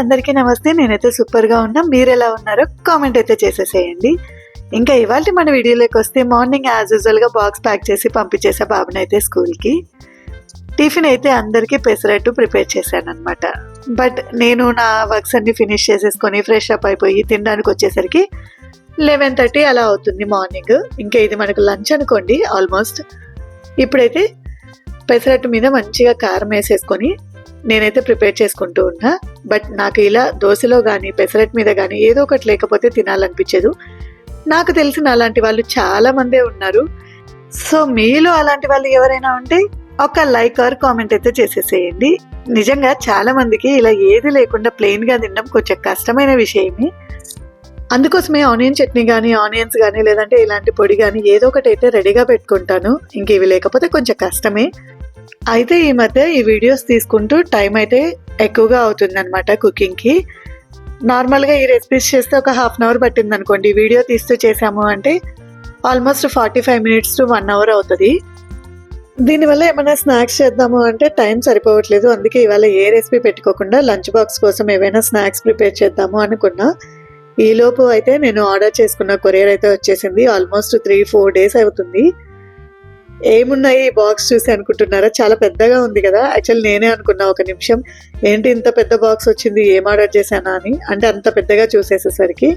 అందరికీ నమస్తే. నేనైతే సూపర్గా ఉన్నా. మీరు ఎలా ఉన్నారో కామెంట్ అయితే చేసేసేయండి. ఇంకా ఇవాళ మన వీడియోలోకి వస్తే మార్నింగ్ యాజ్ యూజువల్గా బాక్స్ ప్యాక్ చేసి పంపించేసా బాబునైతే స్కూల్కి. టిఫిన్ అయితే అందరికీ పెసరట్టు ప్రిపేర్ చేశాను అనమాట బట్ నేను నా వర్క్స్ అన్ని ఫినిష్ చేసేసుకొని ఫ్రెష్ అప్ అయిపోయి తినడానికి వచ్చేసరికి లెవెన్ థర్టీ అలా అవుతుంది మార్నింగ్. ఇంకా ఇది మనకు లంచ్ అనుకోండి ఆల్మోస్ట్. ఇప్పుడైతే పెసరట్టు మీద మంచిగా కారం వేసేసుకొని నేనైతే ప్రిపేర్ చేసుకుంటూ ఉన్నా. బట్ నాకు ఇలా దోశలో కానీ పెసరట్ మీద కానీ ఏదో ఒకటి లేకపోతే తినాలనిపించదు. నాకు తెలిసిన అలాంటి వాళ్ళు చాలా మందే ఉన్నారు. సో మీలో అలాంటి వాళ్ళు ఎవరైనా ఉంటే ఒక లైక్ ఆర్ కామెంట్ అయితే చేసేసేయండి. నిజంగా చాలా మందికి ఇలా ఏది లేకుండా ప్లెయిన్గా తినడం కొంచెం కష్టమైన విషయమే. అందుకోసమే ఆనియన్ చట్నీ కానీ ఆనియన్స్ కానీ లేదంటే ఇలాంటి పొడి కానీ ఏదో ఒకటి అయితే రెడీగా పెట్టుకుంటాను. ఇంక ఇవి లేకపోతే కొంచెం కష్టమే. అయితే ఈ మధ్య ఈ వీడియోస్ తీసుకుంటూ టైం అయితే ఎక్కువగా అవుతుందన్నమాట కుకింగ్కి నార్మల్గా ఈ రెసిపీస్ చేస్తే ఒక హాఫ్ అన్ అవర్ పట్టింది అనుకోండి వీడియో తీస్తూ చేసాము అంటే almost forty five minutes to one hour అవుతుంది. దీనివల్ల ఏమైనా స్నాక్స్ చేద్దాము అంటే టైం సరిపోవట్లేదు. అందుకే ఇవాళ ఏ రెసిపీ పెట్టుకోకుండా లంచ్ బాక్స్ కోసం ఏవైనా స్నాక్స్ ప్రిపేర్ చేద్దాము అనుకున్నా. ఈలోపు అయితే నేను ఆర్డర్ చేసుకున్న కొరియర్ అయితే వచ్చేసింది. ఆల్మోస్ట్ త్రీ ఫోర్ డేస్ అవుతుంది. ఏమున్నాయి ఈ బాక్స్ చూసి అనుకుంటున్నారా? చాలా పెద్దగా ఉంది కదా. యాక్చువల్ నేనే అనుకున్నా ఒక నిమిషం. ఏంటి ఇంత పెద్ద బాక్స్ వచ్చింది? ఏం ఆర్డర్ చేశానా అని. అంటే అంత పెద్దగా చూసేసేసరికి.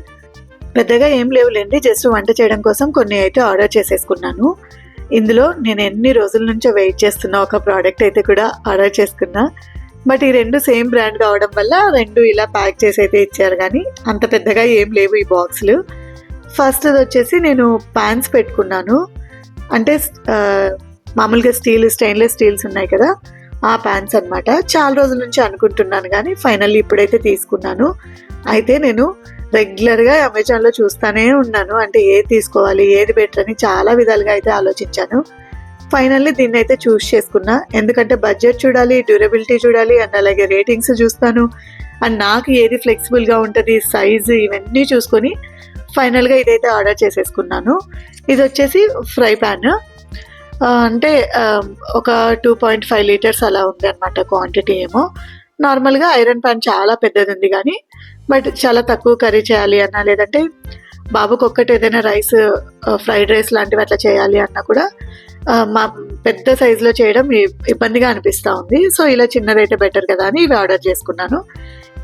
పెద్దగా ఏం లేవులేండి. జస్ట్ వంట చేయడం కోసం కొన్ని అయితే ఆర్డర్ చేసేసుకున్నాను. ఇందులో నేను ఎన్ని రోజుల నుంచో వెయిట్ చేస్తున్న ఒక ప్రోడక్ట్ అయితే కూడా ఆర్డర్ చేసుకున్నా. బట్ ఈ రెండు సేమ్ బ్రాండ్ కావడం వల్ల రెండు ఇలా ప్యాక్ చేసి అయితే ఇచ్చారు కానీ అంత పెద్దగా ఏం లేవు ఈ బాక్సులు ఫస్ట్ వచ్చేసి నేను ప్యాన్స్ పెట్టుకున్నాను. అంటే మామూలుగా స్టీల్ స్టెయిన్లెస్ స్టీల్స్ ఉన్నాయి కదా ఆ ప్యాన్స్ అన్నమాట. చాలా రోజుల నుంచి అనుకుంటున్నాను కానీ ఫైనల్లీ ఇప్పుడైతే తీసుకున్నాను. అయితే నేను రెగ్యులర్గా అమెజాన్లో చూస్తూనే ఉన్నాను. అంటే ఏది తీసుకోవాలి ఏది బెటర్ అని చాలా విధాలుగా అయితే ఆలోచించాను. ఫైనల్లీ దీన్ని అయితే చూస్ చేసుకున్నా. ఎందుకంటే బడ్జెట్ చూడాలి డ్యూరబిలిటీ చూడాలి అండ్ అలాగే రేటింగ్స్ చూస్తాను. అండ్ నాకు ఏది ఫ్లెక్సిబుల్గా ఉంటుంది సైజు ఇవన్నీ చూసుకొని ఫైనల్గా ఇదైతే ఆర్డర్ చేసేసుకున్నాను. ఇది వచ్చేసి ఫ్రై ప్యాన్. అంటే ఒక టూ పాయింట్ ఫైవ్ లీటర్స్ అలా ఉంది అనమాట క్వాంటిటీ ఏమో. నార్మల్గా ఐరన్ ప్యాన్ చాలా పెద్దది ఉంది కానీ బట్ చాలా తక్కువ కర్రీ చేయాలి అన్నా లేదంటే బాబుకి ఒక్కటి ఏదైనా రైస్ ఫ్రైడ్ రైస్ లాంటివి అట్లా చేయాలి అన్నా కూడా మా పెద్ద సైజులో చేయడం ఇబ్బందిగా అనిపిస్తూ ఉంది. సో ఇలా చిన్నదైతే బెటర్ కదా అని ఇవి ఆర్డర్ చేసుకున్నాను.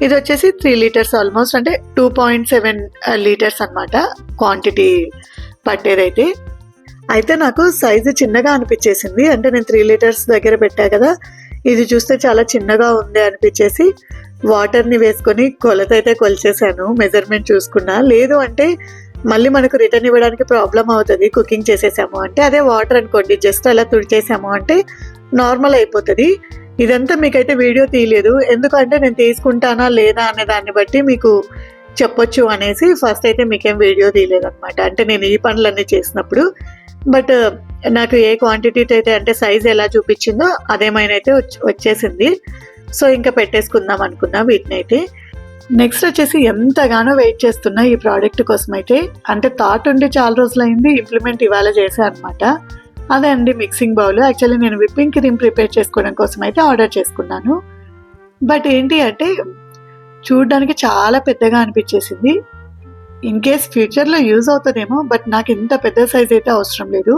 ఇది వచ్చేసి త్రీ లీటర్స్ ఆల్మోస్ట్ అంటే టూ పాయింట్ సెవెన్ లీటర్స్ అనమాట క్వాంటిటీ పట్టేదైతే. అయితే నాకు సైజు చిన్నగా అనిపించేసింది. అంటే నేను త్రీ లీటర్స్ దగ్గర పెట్టా కదా. ఇది చూస్తే చాలా చిన్నగా ఉంది అనిపించేసి వాటర్ని వేసుకొని కొలత అయితే కొలిచేసాను మెజర్మెంట్ చూసుకున్నా. లేదు అంటే మళ్ళీ మనకు రిటర్న్ ఇవ్వడానికి ప్రాబ్లం అవుతుంది. కుకింగ్ చేసేసాము అంటే అదే వాటర్ అనుకోండి. జస్ట్ అలా తుడిచేసాము అంటే నార్మల్ అయిపోతుంది. ఇదంతా మీకైతే వీడియో తీయలేదు. ఎందుకంటే నేను తీసుకుంటానా లేదా అనే దాన్ని బట్టి మీకు చెప్పొచ్చు అనేసి ఫస్ట్ అయితే మీకేం వీడియో తీయలేదు అనమాట అంటే నేను ఈ పనులన్నీ చేసినప్పుడు. బట్ uh, నాకు ఏ క్వాంటిటీ అయితే అంటే సైజ్ ఎలా చూపించిందో అదేమైనా అయితే వచ్చి- వచ్చేసింది. సో ఇంకా పెట్టేసుకుందాం అనుకున్నా వీటిని అయితే. నెక్స్ట్ వచ్చేసి ఎంతగానో వెయిట్ చేస్తున్నా ఈ ప్రోడక్ట్ కోసం అయితే. అంటే థాట్ ఉండి చాలా రోజులైంది ఇంప్లిమెంట్ ఇవాళ చేసా అనమాట అదే అండి మిక్సింగ్ బౌల్ యాక్చువల్లీ నేను విప్పింగ్ క్రీమ్ ప్రిపేర్ చేసుకోవడం కోసం అయితే ఆర్డర్ చేసుకున్నాను. బట్ ఏంటి అంటే చూడడానికి చాలా పెద్దగా అనిపించేసింది. ఇన్ కేస్ ఫ్యూచర్లో యూజ్ అవుతుందేమో బట్ నాకు ఇంత పెద్ద సైజ్ అయితే అవసరం లేదు.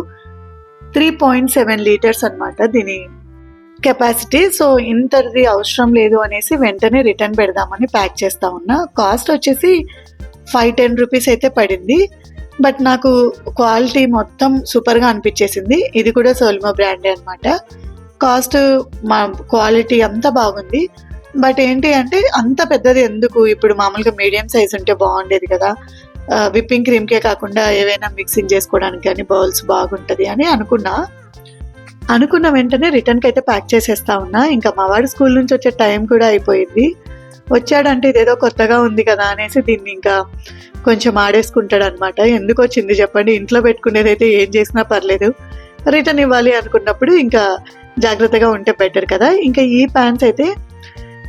త్రీ పాయింట్ సెవెన్ లీటర్స్ అనమాట దీని కెపాసిటీ సో ఇంతది అవసరం లేదు అనేసి వెంటనే రిటర్న్ పెడదామని ప్యాక్ చేస్తా ఉన్నా. కాస్ట్ వచ్చేసి ఫైవ్ టెన్ రూపీస్ అయితే పడింది. బట్ నాకు క్వాలిటీ మొత్తం సూపర్గా అనిపించేసింది. ఇది కూడా సోల్మో బ్రాండే అనమాట కాస్ట్ మా క్వాలిటీ అంతా బాగుంది. బట్ ఏంటి అంటే అంత పెద్దది ఎందుకు? ఇప్పుడు మామూలుగా మీడియం సైజ్ ఉంటే బాగుండేది కదా. విప్పింగ్ క్రీమ్కే కాకుండా ఏవైనా మిక్సింగ్ చేసుకోవడానికి కానీ బౌల్స్ బాగుంటుంది అని అనుకున్నా. అనుకున్న వెంటనే రిటర్న్కి అయితే ప్యాక్ చేసేస్తా ఉన్నా. ఇంకా మా వాడు స్కూల్ నుంచి వచ్చే టైం కూడా అయిపోయింది. వచ్చాడంటే ఇదేదో కొత్తగా ఉంది కదా అనేసి దీన్ని ఇంకా కొంచెం ఆడేసుకుంటాడు అనమాట ఎందుకు వచ్చింది చెప్పండి? ఇంట్లో పెట్టుకునేది అయితే ఏం చేసినా పర్లేదు. రిటర్న్ ఇవ్వాలి అనుకున్నప్పుడు ఇంకా జాగ్రత్తగా ఉంటే బెటర్ కదా. ఇంకా ఈ ప్యాంట్స్ అయితే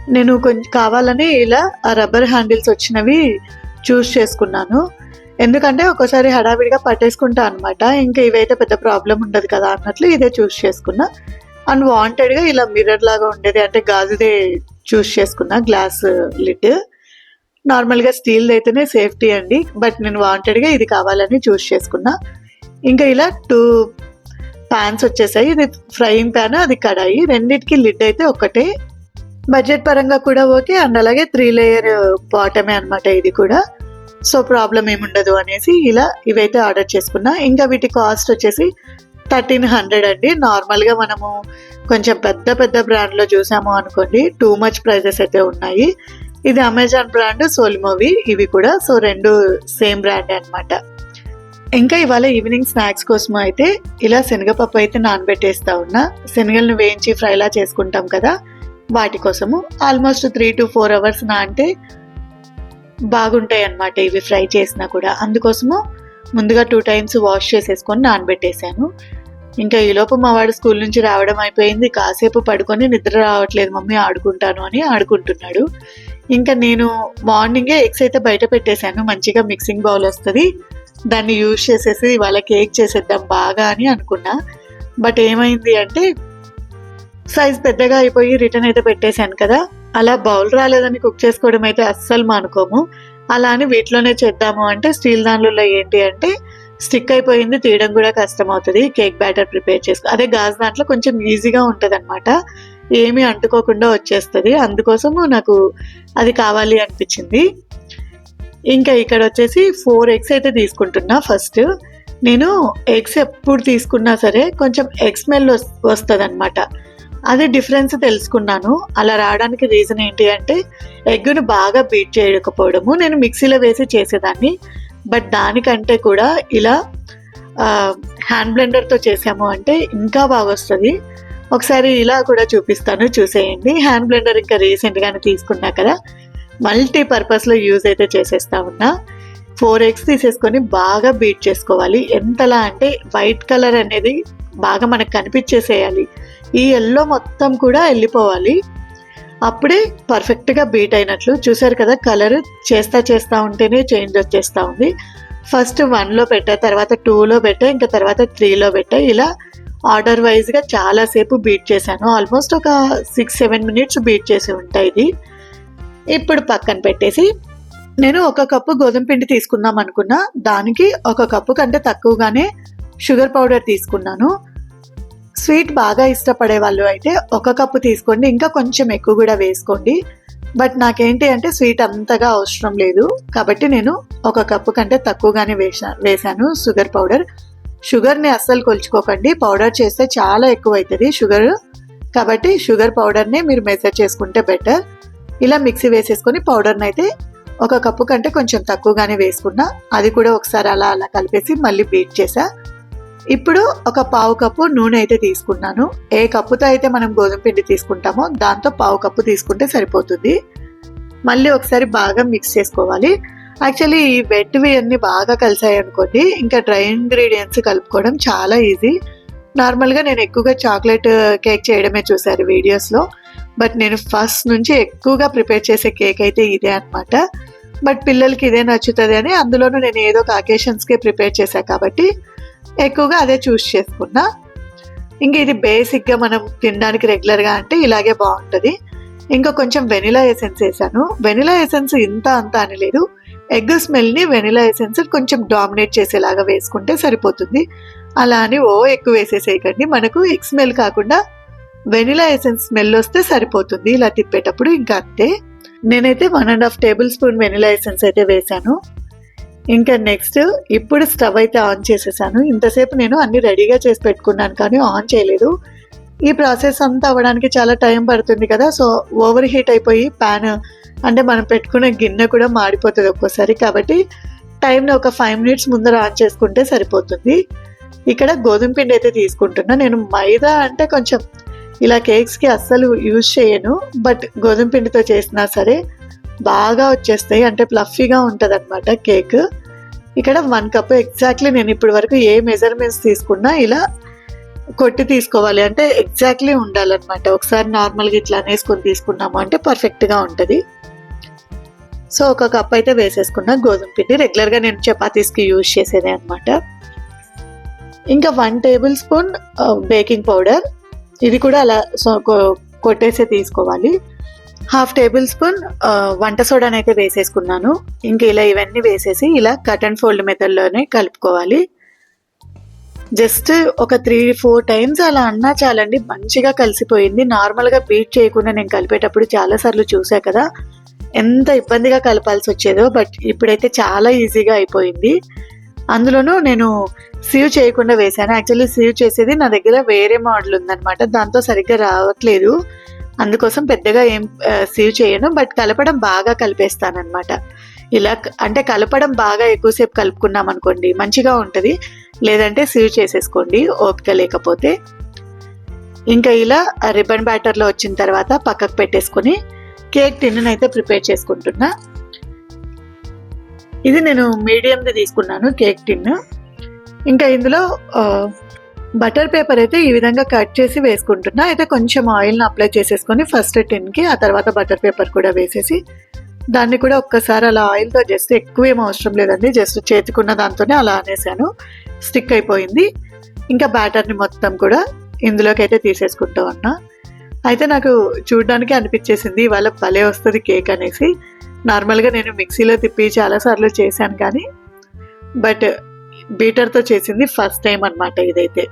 నేను కొంచెం కావాలని ఇలా ఆ రబ్బర్ హ్యాండిల్స్ వచ్చినవి చూస్ చేసుకున్నాను. ఎందుకంటే ఒక్కోసారి హడావిడిగా పట్టేసుకుంటా అనమాట ఇంకా ఇవైతే పెద్ద ప్రాబ్లం ఉండదు కదా అన్నట్లు ఇదే చూస్ చేసుకున్నా. అండ్ వాంటెడ్గా ఇలా మిర్రర్ లాగా ఉండేది. అంటే గాజుదే చూస్ చేసుకున్నా గ్లాస్ లిడ్. నార్మల్గా స్టీల్ అయితేనే సేఫ్టీ అండి. బట్ నేను వాంటెడ్గా ఇది కావాలని చూస్ చేసుకున్నా. ఇంకా ఇలా టూ ప్యాన్స్ వచ్చేసాయి. ఇది ఫ్రైయింగ్ ప్యాన్ అది కడాయి. రెండిటికి లిడ్ అయితే ఒకటే బడ్జెట్ పరంగా కూడా ఓకే అండ్ అలాగే త్రీ లేయర్ బాటమే అన్నమాట ఇది కూడా. సో ప్రాబ్లం ఏముండదు అనేసి ఇలా ఇవైతే ఆర్డర్ చేసుకున్నా. ఇంకా వీటి కాస్ట్ వచ్చేసి థర్టీన్ హండ్రెడ్ అండి. నార్మల్గా మనము కొంచెం పెద్ద పెద్ద బ్రాండ్లో చూసాము అనుకోండి టూ మచ్ ప్రైజెస్ అయితే ఉన్నాయి. ఇది అమెజాన్ బ్రాండ్ సోల్మోవి ఇవి కూడా. సో రెండు సేమ్ బ్రాండ్ అన్నమాట. ఇంకా ఇవాళ ఈవినింగ్ స్నాక్స్ కోసం అయితే ఇలా శనగపప్పు అయితే నానబెట్టేస్తా ఉన్నా. శనగలను వేయించి ఫ్రైలా చేసుకుంటాం కదా. వాటి కోసము almost three to four hours నా అంటే బాగుంటాయి అన్నమాట ఇవి ఫ్రై చేసినా కూడా. అందుకోసము ముందుగా టూ టైమ్స్ వాష్ చేసేసుకొని నానబెట్టేశాను. ఇంకా ఈలోపు మా వాడు స్కూల్ నుంచి రావడం అయిపోయింది. కాసేపు పడుకొని నిద్ర రావట్లేదు. మమ్మీ ఆడుకుంటాను అని ఆడుకుంటున్నాడు. ఇంకా నేను మార్నింగే ఎగ్స్ అయితే బయట పెట్టేశాను. మంచిగా మిక్సింగ్ బౌల్ వస్తుంది. దాన్ని యూజ్ చేసేసి వాళ్ళ కేక్ చేసేద్దాం బాగా అని అనుకున్నా. బట్ ఏమైంది అంటే సైజ్ పెద్దగా అయిపోయి రిటర్న్ అయితే పెట్టేశాను కదా. అలా బౌల్ రాలేదని కుక్ చేసుకోవడం అయితే అస్సలు మానుకోము. అలా అని వీటిలోనే చేద్దాము అంటే స్టీల్ దానిలో ఏంటి అంటే స్టిక్ అయిపోయింది తీయడం కూడా కష్టం అవుతుంది కేక్ బ్యాటర్ ప్రిపేర్ చేసుకో అదే గాజు దాంట్లో కొంచెం ఈజీగా ఉంటుంది అనమాట ఏమీ అంటుకోకుండా వచ్చేస్తుంది. అందుకోసము నాకు అది కావాలి అనిపించింది. ఇంకా ఇక్కడ వచ్చేసి ఫోర్ ఎగ్స్ అయితే తీసుకుంటున్నా ఫస్ట్ నేను ఎగ్స్ ఎప్పుడు తీసుకున్నా సరే కొంచెం ఎగ్ స్మెల్ వస్తుంది అనమాట అదే డిఫరెన్స్ తెలుసుకున్నాను. అలా రావడానికి రీజన్ ఏంటి అంటే ఎగ్గును బాగా బీట్ చేయకపోవడము. నేను మిక్సీలో వేసి చేసేదాన్ని. బట్ దానికంటే కూడా ఇలా హ్యాండ్ బ్లెండర్తో చేసాము అంటే ఇంకా బాగా వస్తుంది. ఒకసారి ఇలా కూడా చూపిస్తాను. చూసేయండి. హ్యాండ్ బ్లెండర్ ఇంకా రీసెంట్గానే తీసుకున్నా కదా. మల్టీ పర్పస్లో యూజ్ అయితే చేసేస్తా ఉన్నా. ఫోర్ ఎగ్స్ తీసేసుకొని బాగా బీట్ చేసుకోవాలి. ఎంతలా అంటే వైట్ కలర్ అనేది బాగా మనకు కనిపించేసేయాలి. ఈ ఎల్లో మొత్తం కూడా వెళ్ళిపోవాలి. అప్పుడే పర్ఫెక్ట్గా బీట్ అయినట్లు. చూసారు కదా కలర్ చేస్తా చేస్తా ఉంటేనే చేంజ్ వచ్చేస్తూ ఉంది. ఫస్ట్ వన్లో పెట్టా తర్వాత టూలో పెట్టా ఇంకా తర్వాత త్రీలో పెట్టా. ఇలా ఆర్డర్ వైజ్గా చాలాసేపు బీట్ చేశాను. ఆల్మోస్ట్ ఒక సిక్స్ సెవెన్ మినిట్స్ బీట్ చేసి ఉంటాయి ఇది. ఇప్పుడు పక్కన పెట్టేసి నేను ఒక కప్పు గోధుమ పిండి తీసుకుందాం అనుకున్నా. దానికి ఒక కప్పు కంటే తక్కువగానే షుగర్ పౌడర్ తీసుకున్నాను. స్వీట్ బాగా ఇష్టపడే వాళ్ళు అయితే ఒక కప్పు తీసుకోండి ఇంకా కొంచెం ఎక్కువ కూడా వేసుకోండి. బట్ నాకేంటి అంటే స్వీట్ అంతగా అవసరం లేదు. కాబట్టి నేను ఒక కప్పు కంటే తక్కువగానే వేసా వేసాను షుగర్ పౌడర్. షుగర్ని అస్సలు కొలుచుకోకండి. పౌడర్ చేస్తే చాలా ఎక్కువ అవుతుంది షుగర్. కాబట్టి షుగర్ పౌడర్ని మీరు మెజర్ చేసుకుంటే బెటర్. ఇలా మిక్సీ వేసేసుకొని పౌడర్ని అయితే ఒక కప్పు కంటే కొంచెం తక్కువగానే వేసుకున్నా అది కూడా ఒకసారి అలా అలా కలిపేసి మళ్ళీ బీట్ చేసా. ఇప్పుడు ఒక పావు కప్పు నూనె అయితే తీసుకున్నాను. ఏ కప్పుతో అయితే మనం గోధుమ పిండి తీసుకుంటామో దాంతో పావు కప్పు తీసుకుంటే సరిపోతుంది. మళ్ళీ ఒకసారి బాగా మిక్స్ చేసుకోవాలి. యాక్చువల్లీ ఈ వెట్వి అన్ని బాగా కలిసాయి అనుకోండి ఇంకా డ్రై ఇంగ్రీడియంట్స్ కలుపుకోవడం చాలా ఈజీ. నార్మల్గా నేను ఎక్కువగా చాక్లెట్ కేక్ చేయడమే చూసారు వీడియోస్లో. బట్ నేను ఫస్ట్ నుంచి ఎక్కువగా ప్రిపేర్ చేసే కేక్ అయితే ఇదే అనమాట బట్ పిల్లలకి ఇదే నచ్చుతుంది అని అందులోనూ నేను ఏదో ఒక అకేషన్స్కే ప్రిపేర్ చేశాను కాబట్టి ఎక్కువగా అదే చూస్ చేసుకున్నా. ఇంకా ఇది బేసిక్గా మనం తినడానికి రెగ్యులర్గా అంటే ఇలాగే బాగుంటుంది. ఇంకా కొంచెం వెనిలా ఎసెన్స్ వేసాను. వెనిలా ఎసెన్స్ ఇంత అంత అని లేదు. ఎగ్ స్మెల్ని వెనిలా ఎసెన్స్ కొంచెం డామినేట్ చేసేలాగా వేసుకుంటే సరిపోతుంది. అలా అని ఓ ఎక్కువ వేసేసేయకండి. మనకు ఎగ్ స్మెల్ కాకుండా వెనిలా ఎసెన్స్ స్మెల్ వస్తే సరిపోతుంది. ఇలా తిప్పేటప్పుడు ఇంకా అంతే. నేనైతే one and half tablespoon vanilla essence అయితే వేసాను. ఇంకా నెక్స్ట్ ఇప్పుడు స్టవ్ అయితే ఆన్ చేసేసాను. ఇంతసేపు నేను అన్ని రెడీగా చేసి పెట్టుకున్నాను కానీ ఆన్ చేయలేదు. ఈ ప్రాసెస్ అంతా అవ్వడానికి చాలా టైం పడుతుంది కదా సో ఓవర్ హీట్ అయిపోయి ప్యాన్ అంటే మనం పెట్టుకునే గిన్నె కూడా మాడిపోతుంది ఒక్కోసారి. కాబట్టి టైంని ఒక ఫైవ్ మినిట్స్ ముందర ఆన్ చేసుకుంటే సరిపోతుంది. ఇక్కడ గోధుమ పిండి అయితే తీసుకుంటున్నా. నేను మైదా అంటే కొంచెం ఇలా కేక్స్కి అస్సలు యూజ్ చేయను బట్ గోధుమ పిండితో చేసినా సరే బాగా వచ్చేస్తాయి. అంటే ప్లఫీగా ఉంటుంది అనమాట కేక్. ఇక్కడ వన్ కప్ ఎగ్జాక్ట్లీ నేను ఇప్పటి వరకు ఏ మెజర్మెంట్స్ తీసుకున్నా ఇలా కొట్టి తీసుకోవాలి. అంటే ఎగ్జాక్ట్లీ ఉండాలన్నమాట. ఒకసారి నార్మల్గా ఇట్లా అనేసుకొని తీసుకున్నాము అంటే పర్ఫెక్ట్గా ఉంటుంది. సో ఒక కప్ అయితే వేసేసుకున్నా. గోధుమ పిండి రెగ్యులర్గా నేను చపాతీస్కి యూజ్ చేసేదే అనమాట ఇంకా one tablespoon baking powder. ఇది కూడా అలా సో కొ- కొట్టేసే తీసుకోవాలి. హాఫ్ టేబుల్ స్పూన్ వంట సోడాని అయితే వేసేసుకున్నాను. ఇంకా ఇలా ఇవన్నీ వేసేసి ఇలా కట్ అండ్ ఫోల్డ్ మెథడ్లోనే కలుపుకోవాలి. జస్ట్ ఒక త్రీ ఫోర్ టైమ్స్ అలా అన్నా చాలండి. మంచిగా కలిసిపోయింది. నార్మల్గా బీట్ చేయకుండా నేను కలిపేటప్పుడు చాలాసార్లు చూసా కదా. ఎంత ఇబ్బందిగా కలపాల్సి వచ్చేదో బట్ ఇప్పుడైతే చాలా ఈజీగా అయిపోయింది. అందులోనూ నేను సీవ్ చేయకుండా వేశాను. యాక్చువల్లీ సీవ్ చేసేది నా దగ్గర వేరే మోడల్ ఉందనమాట దాంతో సరిగ్గా రావట్లేదు. అందుకోసం పెద్దగా ఏం సీవ్ చేయను బట్ కలపడం బాగా కలిపేస్తాను అనమాట ఇలా అంటే కలపడం బాగా ఎక్కువసేపు కలుపుకున్నాం అనుకోండి మంచిగా ఉంటుంది. లేదంటే సీవ్ చేసేసుకోండి ఓపిక లేకపోతే. ఇంకా ఇలా రిబ్బన్ బ్యాటర్లో వచ్చిన తర్వాత పక్కకు పెట్టేసుకొని కేక్ టిన్నును అయితే ప్రిపేర్ చేసుకుంటున్నా. ఇది నేను మీడియంది తీసుకున్నాను కేక్ టిన్ ఇంకా ఇందులో బటర్ పేపర్ అయితే ఈ విధంగా కట్ చేసి వేసుకుంటున్నా. అయితే కొంచెం ఆయిల్ని అప్లై చేసేసుకొని ఫస్ట్ టిన్కి ఆ తర్వాత బటర్ పేపర్ కూడా వేసేసి దాన్ని కూడా ఒక్కసారి అలా ఆయిల్తో జస్ట్ ఎక్కువ ఏం అవసరం లేదండి. జస్ట్ చేతికున్న దాంతోనే అలా అనేసాను. స్టిక్ అయిపోయింది. ఇంకా బ్యాటర్ని మొత్తం కూడా ఇందులోకి అయితే తీసేసుకుంటూ ఉన్నా. అయితే నాకు చూడడానికి అనిపించేసింది ఇవాళ భలే వస్తుంది కేక్ అనేసి. నార్మల్గా నేను మిక్సీలో తిప్పి చాలాసార్లు చేశాను కానీ బట్ బీటర్తో చేసింది ఫస్ట్ టైం అనమాట ఇదైతే.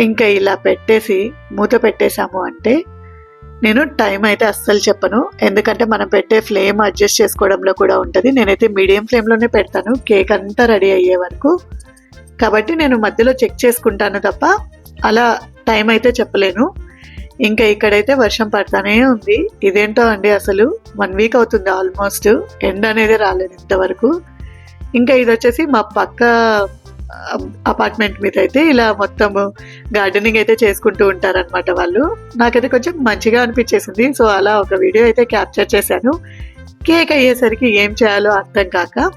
ఇంకా ఇలా పెట్టేసి మూత పెట్టేశాము అంటే నేను టైం అయితే అస్సలు చెప్పను. ఎందుకంటే మనం పెట్టే ఫ్లేమ్ అడ్జస్ట్ చేసుకోవడంలో కూడా ఉంటుంది. నేనైతే మీడియం ఫ్లేమ్లోనే పెడతాను. కేక్ అంతా రెడీ అయ్యే వరకు. కాబట్టి నేను మధ్యలో చెక్ చేసుకుంటాను తప్ప అలా టైం అయితే చెప్పలేను. ఇంకా ఇక్కడైతే వర్షం పడతానే ఉంది. ఇదేంటో అండి అసలు? వన్ వీక్ అవుతుంది ఆల్మోస్ట్. ఎండ్ అనేది రాలేదు ఇంతవరకు. ఇంకా ఇది వచ్చేసి మా పక్క అపార్ట్మెంట్ మీద అయితే ఇలా మొత్తం గార్డెనింగ్ అయితే చేసుకుంటూ ఉంటారనమాట వాళ్ళు. నాకైతే కొంచెం మంచిగా అనిపించేసింది. సో అలా ఒక వీడియో అయితే క్యాప్చర్ చేశాను. కేక్ అయ్యేసరికి ఏం చేయాలో అర్థం కాక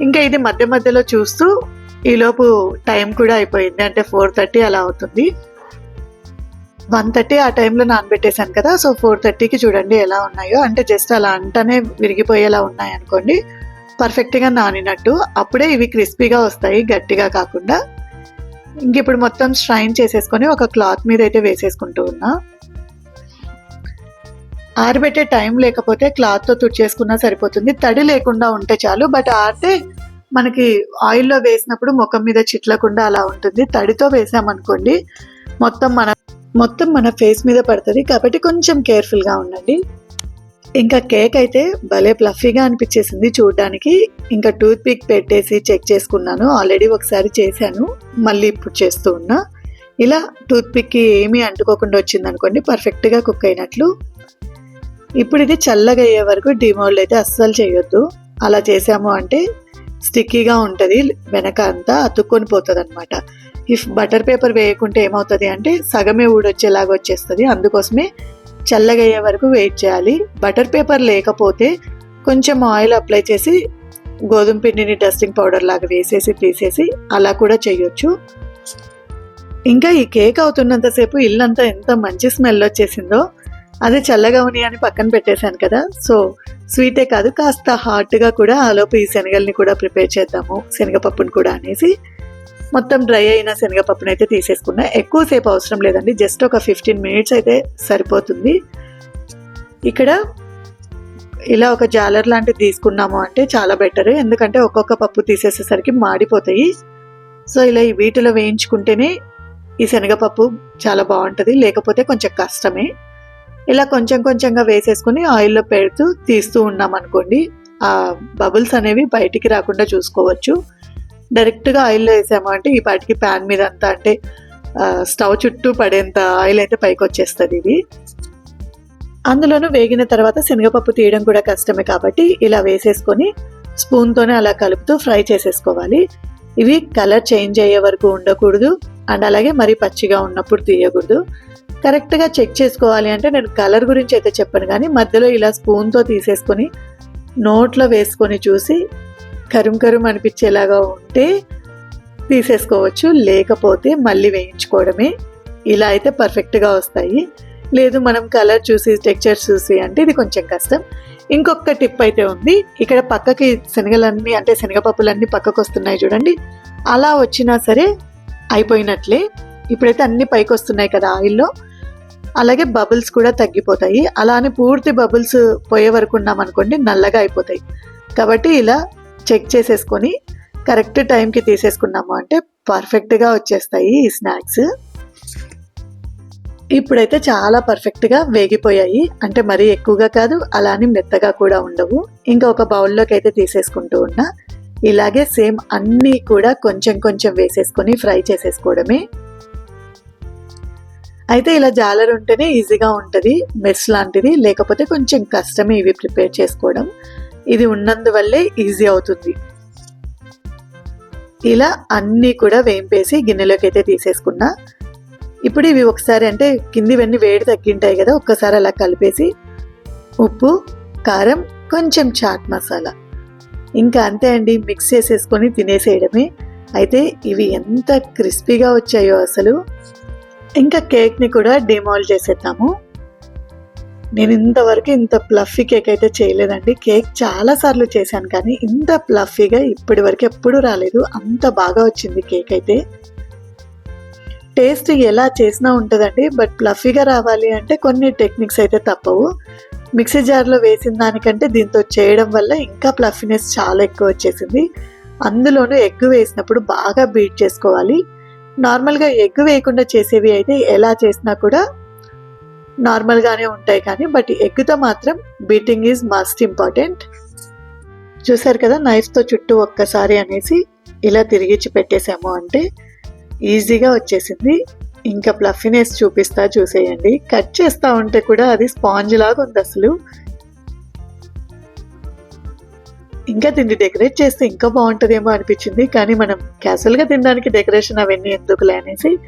ఇంకా ఇది మధ్య మధ్యలో చూస్తూ ఈలోపు టైం కూడా అయిపోయింది. అంటే ఫోర్ థర్టీ అలా అవుతుంది. వన్ థర్టీ ఆ టైంలో నానబెట్టేశాను కదా. సో ఫోర్ థర్టీకి చూడండి ఎలా ఉన్నాయో. అంటే జస్ట్ అలా అంటనే విరిగిపోయేలా ఉన్నాయి అనుకోండి పర్ఫెక్ట్గా నానినట్టు అప్పుడే ఇవి క్రిస్పీగా వస్తాయి గట్టిగా కాకుండా. ఇంక ఇప్పుడు మొత్తం స్ట్రైన్ చేసేసుకొని ఒక క్లాత్ మీద అయితే వేసేసుకుంటూ ఉన్నా. ఆరబెట్టే టైం లేకపోతే క్లాత్తో తుడిచేసుకున్నా సరిపోతుంది. తడి లేకుండా ఉంటే చాలు బట్ ఆరితే మనకి ఆయిల్లో వేసినప్పుడు ముఖం మీద చిట్లకుండా అలా ఉంటుంది. తడితో వేసామనుకోండి మొత్తం మన మొత్తం మన ఫేస్ మీద పడుతుంది. కాబట్టి కొంచెం కేర్ఫుల్గా ఉండండి. ఇంకా కేక్ అయితే భలే ప్లఫీగా అనిపించేసింది చూడడానికి. ఇంకా టూత్ పిక్ పెట్టేసి చెక్ చేసుకున్నాను. ఆల్రెడీ ఒకసారి చేశాను. మళ్ళీ ఇప్పుడు చేస్తూ ఉన్నా. ఇలా టూత్ పిక్కి ఏమీ అంటుకోకుండా వచ్చింది అనుకోండి పర్ఫెక్ట్గా కుక్ అయినట్లు. ఇప్పుడు ఇది చల్లగా అయ్యే వరకు డిమోల్డ్ అయితే అస్సలు చేయొద్దు. అలా చేసాము అంటే స్టిక్కీగా ఉంటుంది వెనక అంతా అతుక్కొని పోతుంది అనమాట ఇఫ్ బటర్ పేపర్ వేయకుంటే ఏమవుతుంది అంటే సగమే ఊడొచ్చేలాగా వచ్చేస్తుంది. అందుకోసమే చల్లగయ్యే వరకు వెయిట్ చేయాలి. బటర్ పేపర్ లేకపోతే కొంచెం ఆయిల్ అప్లై చేసి గోధుమ పిండిని డస్టింగ్ పౌడర్ లాగా వేసేసి తీసేసి అలా కూడా చేయొచ్చు. ఇంకా ఈ కేక్ అవుతున్నంతసేపు ఇల్లంతా ఎంత మంచి స్మెల్ వచ్చేసిందో అది చల్లగా ఉని అని పక్కన పెట్టేశాను కదా. సో స్వీటే కాదు కాస్త హాట్గా కూడా ఆలోపు ఈ శనగల్ని కూడా ప్రిపేర్ చేద్దాము శనగపప్పుని కూడా అనేసి. మొత్తం డ్రై అయిన శనగపప్పును అయితే తీసేసుకున్నా. ఎక్కువసేపు అవసరం లేదండి. జస్ట్ ఒక ఫిఫ్టీన్ మినిట్స్ అయితే సరిపోతుంది. ఇక్కడ ఇలా ఒక జాలర్ లాంటిది తీసుకున్నాము అంటే చాలా బెటర్. ఎందుకంటే ఒక్కొక్క పప్పు తీసేసేసరికి మాడిపోతాయి. సో ఇలా ఈ వీటిలో వేయించుకుంటేనే ఈ శనగపప్పు చాలా బాగుంటుంది. లేకపోతే కొంచెం కష్టమే. ఇలా కొంచెం కొంచెంగా వేసేసుకుని ఆయిల్లో పెడుతూ తీస్తూ ఉన్నాం అనుకోండి ఆ బబుల్స్ అనేవి బయటికి రాకుండా చూసుకోవచ్చు. డైరెక్ట్గా ఆయిల్లో వేసాము అంటే ఈ పాటికి ప్యాన్ మీద అంతా అంటే స్టవ్ చుట్టూ పడేంత ఆయిల్ అయితే పైకి వచ్చేస్తుంది ఇది. అందులోనూ వేగిన తర్వాత శనగపప్పు తీయడం కూడా కష్టమే కాబట్టి ఇలా వేసేసుకొని స్పూన్తోనే అలా కలుపుతూ ఫ్రై చేసేసుకోవాలి. ఇవి కలర్ చేంజ్ అయ్యే వరకు ఉండకూడదు అండ్ అలాగే మరీ పచ్చిగా ఉన్నప్పుడు తీయకూడదు. కరెక్ట్గా చెక్ చేసుకోవాలి అంటే నేను కలర్ గురించి అయితే చెప్పాను కానీ మధ్యలో ఇలా స్పూన్తో తీసేసుకొని నోట్లో వేసుకొని చూసి కరుం కరుం అనిపించేలాగా ఉంటే తీసేసుకోవచ్చు లేకపోతే మళ్ళీ వేయించుకోవడమే. ఇలా అయితే పర్ఫెక్ట్గా వస్తాయి. లేదు మనం కలర్ చూసి టెక్చర్ చూసి అంటే ఇది కొంచెం కష్టం. ఇంకొక టిప్ అయితే ఉంది. ఇక్కడ పక్కకి శనగలన్నీ అంటే శనగపప్పులన్నీ పక్కకు వస్తున్నాయి చూడండి. అలా వచ్చినా సరే అయిపోయినట్లే. ఇప్పుడైతే అన్ని పైకి వస్తున్నాయి కదా ఆయిల్లో. అలాగే బబుల్స్ కూడా తగ్గిపోతాయి. అలా అని పూర్తి బబుల్స్ పోయే వరకు ఉన్నాం అనుకోండి నల్లగా అయిపోతాయి. కాబట్టి ఇలా చెక్ చేసేసుకొని కరెక్ట్ టైంకి తీసేసుకున్నాము. అంటే పర్ఫెక్ట్గా వచ్చేస్తాయి ఈ స్నాక్స్. ఇప్పుడైతే చాలా పర్ఫెక్ట్గా వేగిపోయాయి. అంటే మరీ ఎక్కువగా కాదు అలానే మెత్తగా కూడా ఉండవు. ఇంకా ఒక బౌల్లోకి అయితే తీసేసుకుంటూ ఉన్నా. ఇలాగే సేమ్ అన్నీ కూడా కొంచెం కొంచెం వేసేసుకొని ఫ్రై చేసేసుకోవడమే. అయితే ఇలా జాలర్ ఉంటేనే ఈజీగా ఉంటుంది మెస్ లాంటిది. లేకపోతే కొంచెం కష్టమే ఇవి ప్రిపేర్ చేసుకోవడం. ఇది ఉన్నందువల్లే ఈజీ అవుతుంది. ఇలా అన్నీ కూడా వేంపేసి గిన్నెలోకి అయితే తీసేసుకున్నా. ఇప్పుడు ఇవి ఒకసారి అంటే కిందివన్నీ వేడి తగ్గింటాయి కదా ఒక్కసారి అలా కలిపేసి ఉప్పు కారం కొంచెం చాట్ మసాలా. ఇంకా అంతే అండి మిక్స్ చేసేసుకొని తినేసేయడమే. అయితే ఇవి ఎంత క్రిస్పీగా వచ్చాయో అసలు. ఇంకా కేక్ని కూడా డిమాల్ చేసేద్దాము. నేను ఇంతవరకు ఇంత ప్లఫీ కేక్ అయితే చేయలేదండి. కేక్ చాలా సార్లు చేశాను కానీ ఇంత ప్లఫీగా ఇప్పటి వరకు ఎప్పుడూ రాలేదు. అంత బాగా వచ్చింది కేక్ అయితే. టేస్ట్ ఎలా చేసినా ఉంటుందండి బట్ ప్లఫీగా రావాలి అంటే కొన్ని టెక్నిక్స్ అయితే తప్పవు. మిక్సీ జార్లో వేసిన దానికంటే దీంతో చేయడం వల్ల ఇంకా ప్లఫీనెస్ చాలా ఎక్కువ వచ్చేసింది. అందులోనూ ఎగ్ వేసినప్పుడు బాగా బీట్ చేసుకోవాలి. నార్మల్గా ఎగ్ వేయకుండా చేసేవి అయితే ఎలా చేసినా కూడా నార్మల్గానే ఉంటాయి కానీ బట్ ఎగ్తో మాత్రం బీటింగ్ ఈజ్ మస్ట్ ఇంపార్టెంట్. చూసారు కదా నైఫ్తో చుట్టూ ఒక్కసారి అనేసి ఇలా తిరిగిచ్చి పెట్టేసాము అంటే ఈజీగా వచ్చేసింది. ఇంకా ప్లఫీనెస్ చూపిస్తా చూసేయండి. కట్ చేస్తా ఉంటే కూడా అది స్పాంజ్ లాగా ఉంది అసలు. ఇంకా దీన్ని డెకరేట్ చేస్తే ఇంకా బాగుంటుందేమో అనిపించింది. కానీ మనం క్యాజువల్గా తినడానికి డెకరేషన్ అవన్నీ ఎందుకులే అనేసి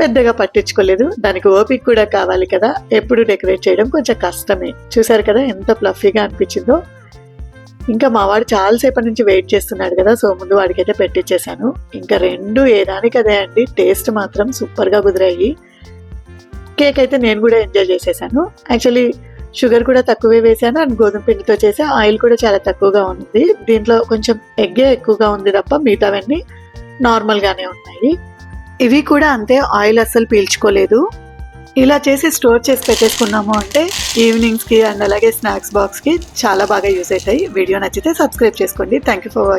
పెద్దగా పట్టించుకోలేదు. దానికి ఓపిక కూడా కావాలి కదా. ఎప్పుడు డెకరేట్ చేయడం కొంచెం కష్టమే. చూసారు కదా ఎంత ప్లఫీగా అనిపించిందో. ఇంకా మా వాడు చాలాసేపటి నుంచి వెయిట్ చేస్తున్నాడు కదా. సో ముందు వాడికైతే పెట్టించేశాను ఇంకా రెండు ఏదానికి అదే అండి. టేస్ట్ మాత్రం సూపర్గా కుదిరాయి. కేక్ అయితే నేను కూడా ఎంజాయ్ చేసేసాను. యాక్చువల్లీ షుగర్ కూడా తక్కువే వేసాను. అండ్ గోధుమ పిండితో చేసే ఆయిల్ కూడా చాలా తక్కువగా ఉంది. దీంట్లో కొంచెం ఎగ్గే ఎక్కువగా ఉంది తప్ప మిగతావన్నీ నార్మల్గానే ఉన్నాయి. ఇవి కూడా అంతే ఆయిల్ అస్సలు పీల్చుకోలేదు. ఇలా చేసి స్టోర్ చేసి పెట్టేసుకున్నాము అంటే ఈవినింగ్స్కి అండ్ అలాగే స్నాక్స్ బాక్స్కి చాలా బాగా యూజ్ అవుతాయి. వీడియో నచ్చితే సబ్స్క్రైబ్ చేసుకోండి. Thank you for watching